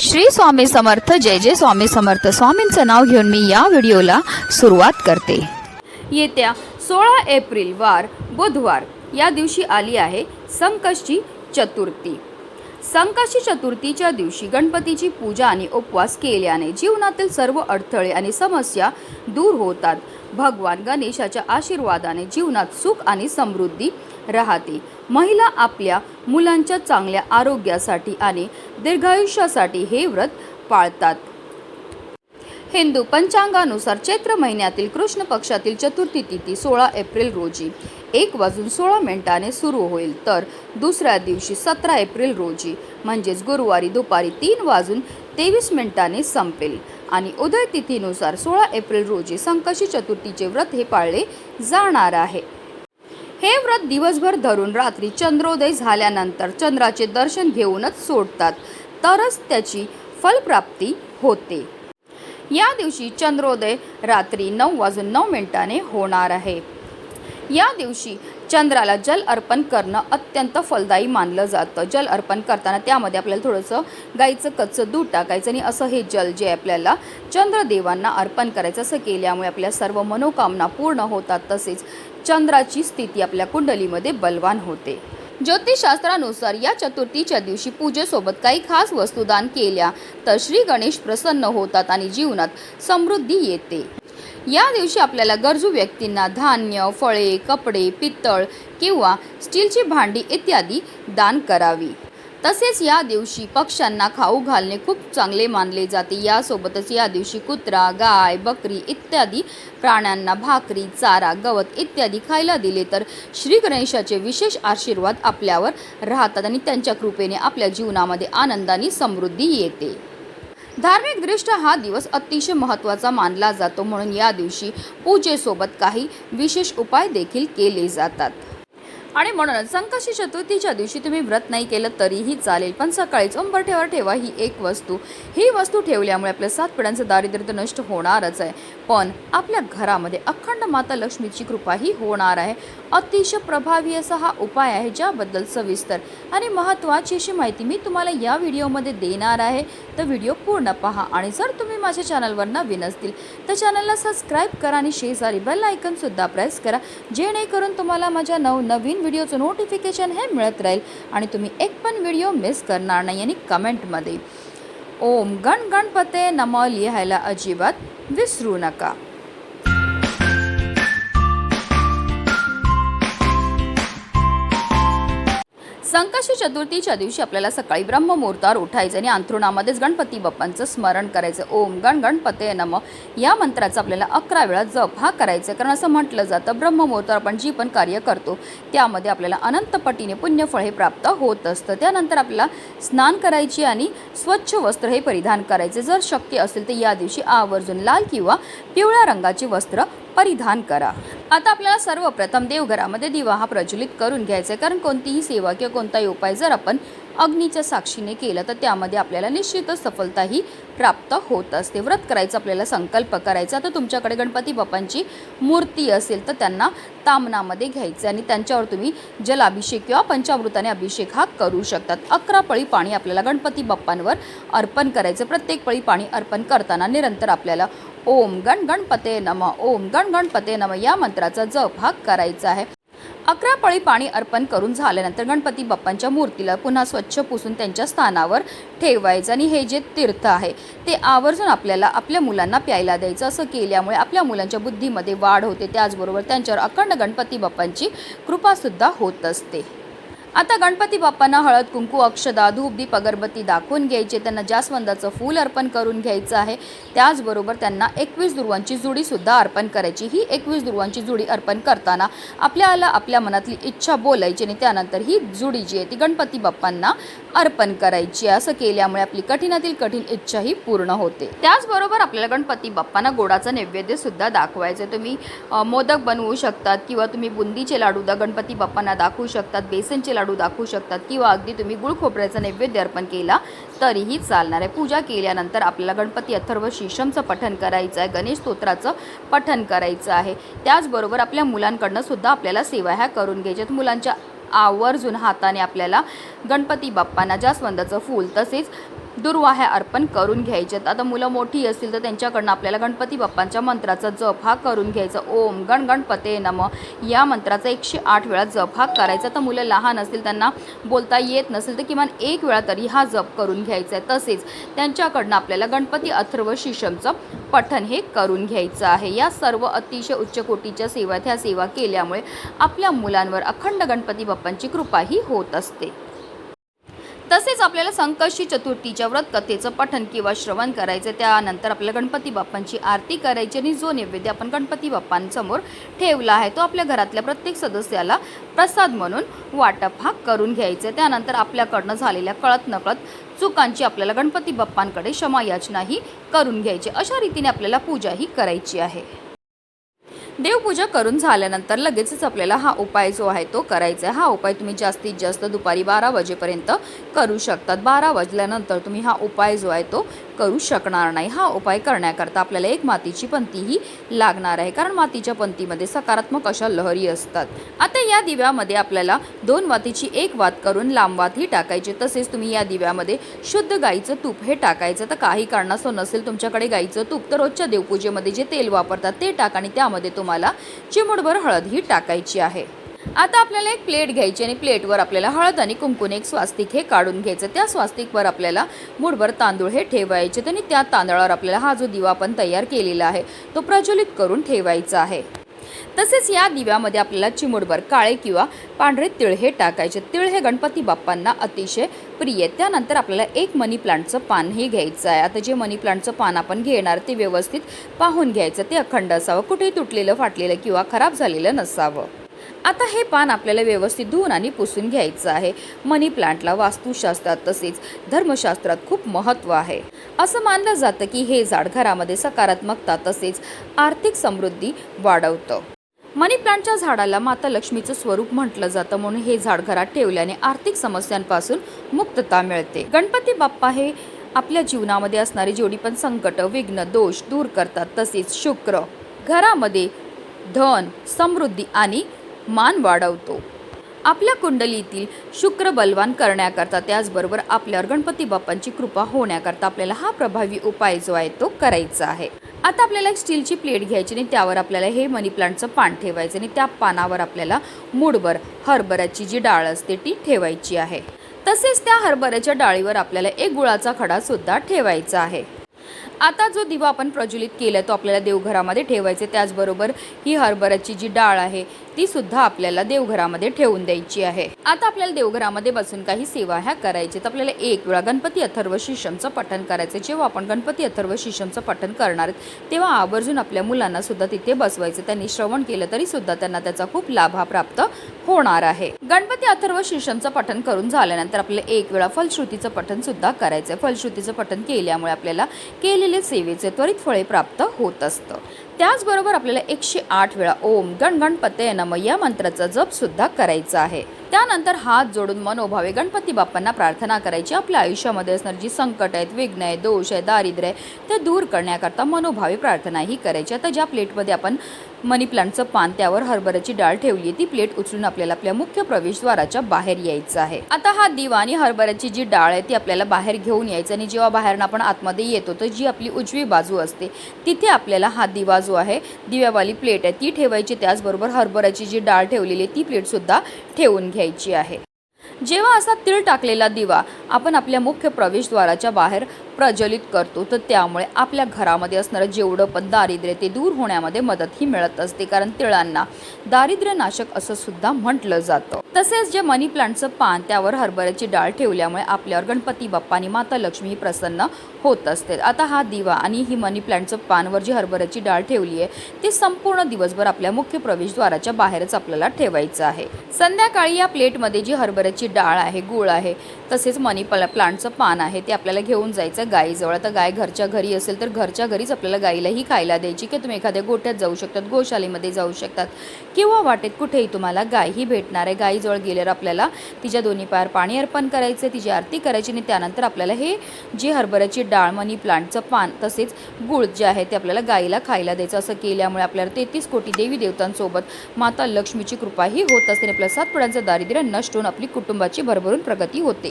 श्री स्वामी समर्थ जय जय स्वामी समर्थ. स्वामींचं नाव घेऊन मी या व्हिडिओला सुरुवात करते. येत्या सोळा एप्रिल वार बुधवार या दिवशी आली आहे संकष्टी चतुर्थी. संकष्टी चतुर्थीच्या दिवशी गणपतीची पूजा आणि उपवास केल्याने जीवनातील सर्व अडथळे आणि समस्या दूर होतात. भगवान गणेशाच्या आशीर्वादाने जीवनात सुख आणि समृद्धी राहते. महिला आपल्या मुलांच्या चांगल्या आरोग्यासाठी आणि दीर्घायुष्यासाठी हे व्रत पाळतात. हिंदू पंचांगानुसार चैत्र महिन्यातील कृष्ण पक्षातील चतुर्थी तिथी सोळा एप्रिल रोजी. एक वाजून सोळा मिनिटाने सुरू होईल तर दुसऱ्या दिवशी सतरा एप्रिल रोजी म्हणजेच गुरुवारी दुपारी तीन वाजून तेवीस मिनिटाने संपेल. आणि उदय तिथीनुसार सोळा एप्रिल रोजी संकशी चतुर्थीचे व्रत हे पाळले जाणार आहे. हे व्रत दिवसभर धरून रात्री चंद्रोदय झाल्यानंतर चंद्राचे दर्शन घेऊनच सोडतात तरच त्याची फलप्राप्ती होते. या दिवशी चंद्रोदय रात्री नऊ वाजून नऊ मिनिटाने होणार आहे. या दिवशी चंद्राला जल अर्पण करणं अत्यंत फलदायी मानलं जातं. जल अर्पण करताना त्यामध्ये आपल्याला थोडंसं गाईचं कच्चं दूध टाकायचं आणि असं हे जल जे आपल्याला चंद्रदेवांना अर्पण करायचं असं केल्यामुळे आपल्या सर्व मनोकामना पूर्ण होतात. तसेच चंद्राची स्थिती आपल्या कुंडलीमध्ये बलवान होते. ज्योतिषशास्त्रानुसार या चतुर्थीच्या दिवशी पूजेसोबत काही खास वस्तू दान केल्या तर श्री गणेश प्रसन्न होतात आणि जीवनात समृद्धी येते. या दिवशी आपल्याला गरजू व्यक्तींना धान्य फळे कपडे पितळ किंवा स्टीलची भांडी इत्यादी दान करावी. तसेच या दिवशी पक्ष्यांना खाऊ घालणे खूप चांगले मानले जाते. यासोबतच या दिवशी कुत्रा गाय बकरी इत्यादी प्राण्यांना भाकरी चारा गवत इत्यादी खायला दिले तर श्री गणेशाचे विशेष आशीर्वाद आपल्यावर राहतात आणि त्यांच्या कृपेने आपल्या जीवनामध्ये आनंदाने समृद्धी येते. धार्मिकदृष्ट्या हा दिवस अतिशय महत्त्वाचा मानला जातो म्हणून या दिवशी पूजेसोबत काही विशेष उपाय देखील केले जातात. आणि म्हणूनच संकष्टी चतुर्थीच्या दिवशी तुम्ही व्रत नाही केलं तरीही चालेल पण सकाळीच उंबरठ्यावर ठेवा ही एक वस्तू. ही वस्तू ठेवल्यामुळे आपल्या सात पिढ्यांचं दारिद्र्य नष्ट होणारच आहे. पण आपल्या घरामध्ये अखंड माता लक्ष्मीची कृपाही होणार आहे. अतिशय प्रभावी असा हा उपाय आहे ज्याबद्दल सविस्तर आणि महत्त्वाची अशी माहिती मी तुम्हाला या व्हिडिओमध्ये देणार आहे. तर व्हिडिओ पूर्ण पहा आणि जर तुम्ही माझ्या चॅनलवर नवीन असतील तर चॅनलला सबस्क्राईब करा आणि शेजारी बेल आयकनसुद्धा प्रेस करा जेणेकरून तुम्हाला माझ्या नवनवीन व्हिडिओचं नोटिफिकेशन हे मिळत राहील आणि तुम्ही एक पण व्हिडिओ मिस करणार नाही आणि कमेंटमध्ये ओम गण गणपते नमो लिहायला अजिबात विसरू नका. संकष्टी चतुर्थीच्या दिवशी आपल्याला सकाळी ब्रह्ममुहूर्तावर उठायचं आणि अंथरुणामध्येच गणपती बाप्पांचं स्मरण करायचं. ओम गण गणपते नम. या मंत्राचा आपल्याला अकरा वेळा जप हा करायचा. कारण असं म्हटलं जातं ब्रह्ममुहूर्तावर आपण जी पण कार्य करतो त्यामध्ये आपल्याला अनंतपटीने पुण्यफळ हे प्राप्त होत असतं. त्यानंतर आपल्याला स्नान करायची आणि स्वच्छ वस्त्र हे परिधान करायचे. जर शक्य असेल तर या दिवशी आवर्जून लाल किंवा पिवळ्या रंगाची वस्त्र परिधान करा. आता आपल्याला सर्वप्रथम देवघरामध्ये दिवा हा प्रज्वलित करून घ्यायचा आहे. कारण कोणतीही सेवा किंवा कोणताही उपाय जर आपण अग्नीच्या साक्षीने केलं तर त्यामध्ये आपल्याला निश्चितच सफलताही प्राप्त होत असते. व्रत करायचं आपल्याला संकल्प करायचा तर तुमच्याकडे गणपती बाप्पांची मूर्ती असेल तर त्यांना तामनामध्ये घ्यायचं आणि त्यांच्यावर तुम्ही जलाभिषेक किंवा पंचामृताने अभिषेक हा करू शकतात. अकरा पळी पाणी आपल्याला गणपती बाप्पांवर अर्पण करायचं प्रत्येक पळी पाणी अर्पण करताना निरंतर आपल्याला ओम गण गणपते नम ओम गण गणपते नम या मंत्राचा जप हा करायचा आहे. अकरा पळी पाणी अर्पण करून झाल्यानंतर गणपती बाप्पांच्या मूर्तीला पुन्हा स्वच्छ पुसून त्यांच्या स्थानावर ठेवायचं आणि हे जे तीर्थ आहे ते आवर्जून आपल्याला आपल्या मुलांना प्यायला द्यायचं. असं केल्यामुळे आपल्या मुलांच्या बुद्धीमध्ये वाढ होते. त्याचबरोबर त्यांच्यावर अखंड गणपती बाप्पांची कृपासुद्धा होत असते. आता गणपती बाप्पांना हळद कुंकू अक्षदा धूप दीप अगरबत्ती दाखवून घ्यायचे. त्यांना जास्वंदाचं फूल अर्पण करून घ्यायचं आहे त्याचबरोबर त्यांना एकवीस दुर्वांची जुडीसुद्धा अर्पण करायची. ही एकवीस दुर्वांची जुडी अर्पण करताना आपल्याला आपल्या मनातली इच्छा बोलायची आणि त्यानंतर ही जुडी जी आहे ती गणपती बाप्पांना अर्पण करायची असं केल्यामुळे आपली कठीणातील कठीण इच्छा ही पूर्ण होते. त्याचबरोबर आपल्याला गणपती बाप्पांना गोडाचं नैवेद्य सुद्धा दाखवायचं तुम्ही मोदक बनवू शकतात किंवा तुम्ही बुंदीचे लाडू द गणपती बाप्पांना दाखवू शकतात बेसनचे लाडू दाखवू शकतात किंवा अगदी तुम्ही गुळ खोबऱ्याचा नैवेद्य अर्पण केला तरीही चालणार आहे. पूजा केल्यानंतर आपल्याला गणपती अथर्व शीशमचं पठन करायचं आहे गणेश स्तोत्राचं पठन करायचं आहे. त्याचबरोबर आपल्या मुलांकडनं सुद्धा आपल्याला सेवा ह्या करून घ्यायच्यात मुलांच्या आवर्जून हाताने आपल्याला गणपती बाप्पांना जास्वंदाचं फूल तसेच दुर्वाह्या अर्पण करून घ्यायच्यात आता मुलं मोठी असतील तर त्यांच्याकडनं आपल्याला गणपती बाप्पांच्या मंत्राचा जप हा करून घ्यायचा. ओम गण गणपते नम. या मंत्राचा एकशे आठ वेळा जप हा करायचा. तर मुलं लहान असतील त्यांना बोलता येत नसेल तर किमान एक वेळा तरी हा जप करून घ्यायचा. आहे तसेच त्यांच्याकडनं आपल्याला गणपती अथर्व शिशमचं पठण हे करून घ्यायचं आहे. या सर्व अतिशय उच्च कोटीच्या सेवा ह्या सेवा केल्यामुळे आपल्या मुलांवर अखंड गणपती बाप्पांची कृपाही होत असते. तसेच आपल्याला संकष्टी चतुर्थीच्या व्रत कथेचं पठन किंवा श्रवण करायचं त्यानंतर आपल्याला गणपती बाप्पांची आरती करायची आणि जो नैवेद्य आपण गणपती बाप्पांसमोर ठेवला आहे तो आपल्या घरातल्या प्रत्येक सदस्याला प्रसाद म्हणून वाटप हा करून घ्यायचा त्यानंतर आपल्याकडनं झालेल्या कळत नकळत चुकांची आपल्याला गणपती बाप्पांकडे क्षमायाचनाही करून घ्यायची. अशा रीतीने आपल्याला पूजाही करायची आहे. देवपूजा करून झाल्यानंतर लगेचच आपल्याला हा उपाय जो आहे तो करायचा आहे. हा उपाय तुम्ही जास्तीत जास्त दुपारी बारा वाजेपर्यंत करू शकतात. बारा वाजल्यानंतर तुम्ही हा उपाय जो आहे तो करू शकणार नाही. हा उपाय करण्याकरता आपल्याला एक मातीची पंतीही लागणार आहे. कारण मातीच्या पंतीमध्ये सकारात्मक अशा लहरी असतात. आता या दिव्यामध्ये आपल्याला दोन वातीची एक वात करून लांब वात ही टाकायची. तसेच तुम्ही या दिव्यामध्ये शुद्ध गाईचं तूप हे टाकायचं. तर काही कारणास्तव नसेल तुमच्याकडे गाईचं तूप तर रोजच्या देवपूजेमध्ये जे तेल वापरतात ते टाका आणि त्यामध्ये तुम्हाला चिमुडभर हळद ही टाकायची आहे. आता आपल्याला एक प्लेट घ्यायची आणि प्लेटवर आपल्याला हळद आणि कुंकून एक स्वास्तिक हे काढून घ्यायचं. त्या स्वास्तिकवर आपल्याला मुठभर तांदूळ हे ठेवायचे आणि त्या तांदळावर आपल्याला हा जो दिवा आपण तयार केलेला आहे तो प्रज्वलित करून ठेवायचा आहे. तसेच या दिव्यामध्ये आपल्याला चिमुडभर काळे किंवा पांढरे तिळ हे टाकायचे तिळ हे गणपती बाप्पांना अतिशय प्रिय त्यानंतर आपल्याला एक मनी प्लांटचं पान हे घ्यायचं आहे. आता जे मनी प्लांटचं पान आपण घेणार ते व्यवस्थित पाहून घ्यायचं ते अखंड असावं. कुठेही तुटलेलं फाटलेलं किंवा खराब झालेलं नसावं. आता हे पान आपल्याला व्यवस्थित धुवून आणि पुसून घ्यायचं आहे. मनी प्लांटला वास्तुशास्त्रात तसेच धर्मशास्त्रात खूप महत्त्व आहे. असं मानलं जातं की हे झाड घरामध्ये सकारात्मकता तसेच आर्थिक समृद्धी वाढवतं. मनी प्लांटच्या झाडाला माता लक्ष्मीचं स्वरूप म्हटलं जातं म्हणून हे झाड घरात ठेवल्याने आर्थिक समस्यांपासून मुक्तता मिळते. गणपती बाप्पा हे आपल्या जीवनामध्ये असणारी जेवढी पण संकट विघ्न दोष दूर करतात तसेच शुक्र घरामध्ये धन समृद्धी आणि मान वाढवतो. आपल्या कुंडलीतील शुक्र बलवान करण्याकरता त्याचबरोबर आपल्यावर गणपती बाप्पांची कृपा होण्याकरता आपल्याला हा प्रभावी उपाय जो आहे तो करायचा आहे. आता आपल्याला एक स्टीलची प्लेट घ्यायची आणि त्यावर आपल्याला हे मनी प्लांटचं पान ठेवायचं आणि त्या पानावर आपल्याला मूडभर हरभऱ्याची जी डाळ असते ती ठेवायची आहे. तसेच त्या हरभऱ्याच्या डाळीवर आपल्याला एक गुळाचा खडा सुद्धा ठेवायचा आहे. आता जो दिवा आपण प्रज्वलित केला तो आपल्याला देवघरामध्ये ठेवायचे त्याचबरोबर ही हरभऱ्याची जी डाळ आहे ती सुद्धा आपल्याला देवघरामध्ये ठेवून द्यायची आहे. आता आपल्याला देवघरामध्ये बसून काही सेवा ह्या करायच्या तर आपल्याला एक वेळा गणपती अथर्व शिशमचं पठण करायचं जेव्हा आपण गणपती अथर्व शिशमचं पठण करणार आहेत, तेव्हा आवर्जून आपल्या मुलांना सुद्धा तिथे बसवायचं त्यांनी श्रवण केलं तरी सुद्धा त्यांना त्याचा खूप लाभ हा प्राप्त होणार आहे. गणपती अथर्व शिशमचं पठण करून झाल्यानंतर आपल्याला एक वेळा फलश्रुतीचं पठण सुद्धा करायचं आहे फलश्रुतीचं पठण केल्यामुळे आपल्याला केलेले सेवेचे त्वरित फळे प्राप्त होत असतं. त्याचबरोबर आपल्याला एकशे आठ वेळा ओम गण गणपतय नम या मंत्राचा जप सुद्धा करायचा आहे. त्यानंतर हात जोडून मनोभावे गणपती बाप्पांना प्रार्थना करायची. आपल्या आयुष्यामध्ये असणारी जी संकट आहेत विघ्न आहे दोष आहे दारिद्र्य आहे ते दूर करण्याकरता मनोभावे प्रार्थनाही करायची. आता ज्या प्लेटमध्ये आपण मनी प्लांटचं पान त्यावर हरभऱ्याची डाळ ठेवली ती प्लेट उचलून आपल्याला आपल्या मुख्य प्रवेशद्वाराच्या बाहेर यायचं आहे. आता हा दिवा आणि हरभऱ्याची जी डाळ आहे ती आपल्याला बाहेर घेऊन यायचं आणि जेव्हा बाहेरनं आपण आतमध्ये येतो तर जी आपली उजवी बाजू असते तिथे आपल्याला हा दिवा जो आहे दिव्यावाली प्लेट आहे ती ठेवायची. त्याचबरोबर हरभऱ्याची जी डाळ ठेवलेली आहे ती प्लेटसुद्धा ठेवून घ्यायची आहे. जेव्हा असा तीळ टाकलेला दिवा आपण आपल्या मुख्य प्रवेशद्वाराच्या बाहेर प्रज्वलित करतो. तर त्यामुळे आपल्या घरामध्ये असणारं जेवढं पण दारिद्र्य ते दूर होण्यामध्ये मदतही मिळत असते. कारण तिळांना दारिद्र्यनाशक असं सुद्धा म्हटलं जातं. तसेच जे मनी प्लांटचं पान त्यावर हरभऱ्याची डाळ ठेवल्यामुळे आपल्यावर गणपती बाप्पा आणि माता लक्ष्मी ही प्रसन्न होत असते. आता हा दिवा आणि ही मनी प्लांटचं पानवर जी हरभऱ्याची डाळ ठेवली आहे ती संपूर्ण दिवसभर आपल्या मुख्य प्रवेशद्वाराच्या बाहेरच आपल्याला ठेवायचं आहे. संध्याकाळी या प्लेटमध्ये जी हरभऱ्याची डाळ आहे गुळ आहे तसेच मनी प्ला प्लांटचं पान आहे ते आपल्याला घेऊन जायचं गाईजवळ आता गाय घरच्या घरी असेल तर घरच्या घरीच आपल्याला गाईलाही खायला द्यायची की तुम्ही एखाद्या गोठ्यात जाऊ शकतात गोशालेमध्ये जाऊ शकतात. किंवा वाटेत कुठेही तुम्हाला गायही भेटणार आहे. गाईजवळ गेल्यावर आपल्याला तिच्या दोन्ही पायावर पाणी अर्पण करायचं तिची आरती करायची आणि त्यानंतर आपल्याला हे जे हरभऱ्याची डाळ मनी प्लांटचं पान तसेच गुळ जे आहे ते आपल्याला गाईला खायला द्यायचं. असं केल्यामुळे आपल्याला तेहतीस कोटी देवी देवतांसोबत माता लक्ष्मीची कृपाही होत असते आणि आपल्या सात पिढ्यांचं दारिद्र्य नष्ट होऊन आपली कुटुंबाची भरभरून प्रगती होते.